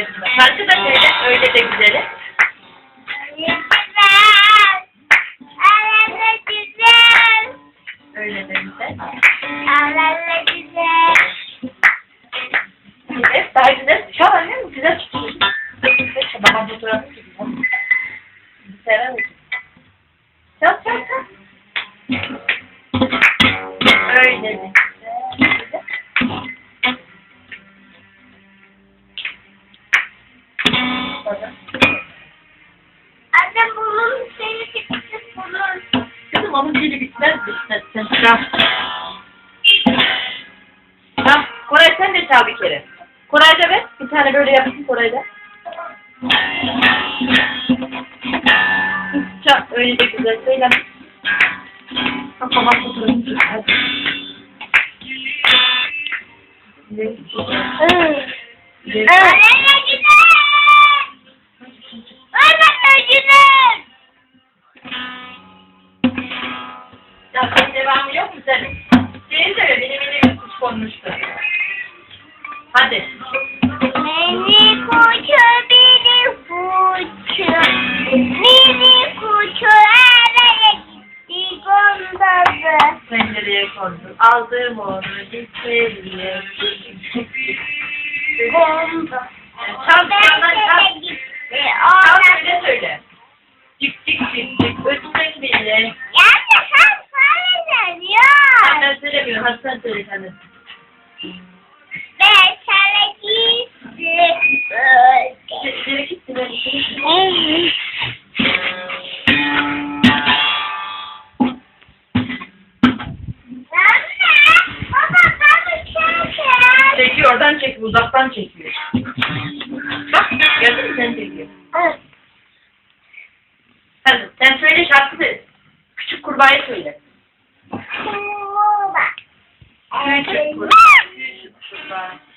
güzel. Şarkı da söyle. Öyle de. Güzel. Güzel. Öyle de güzel. Arada güzel. Daha güzel. Şu an annem güzel tutuyor. Fotoğrafı çekiyor. Sever misin? Çal çal. Öyle de Kızım onun dili bitmez. Sen çal. Tamam. Koray sen de çal bir kere. Koray da ver. Bir tane böyle yapsın Koray da. Çal. Öyle de güzel. Söyle. Fotoğrafı çekiyor. Hadi. Güzel. Güzel. Mu senin? Söyle benim elime kuş konmuştu. Hadi. Mini kuçu biri kuçu. Mini kuçu araya gitti gondazı. Pencereye koydum. Aldım onu içeriye. Gondaz. Ben içeri. Anne, baba bana çeker. Çekiyor oradan çekiyor. Uzaktan çekiyor. Bak mü sen çekiyor. Hadi sen söyle şarkı söyle. Küçük kurbağayı söyle. Küçük kurbağa. Küçük kurbağa.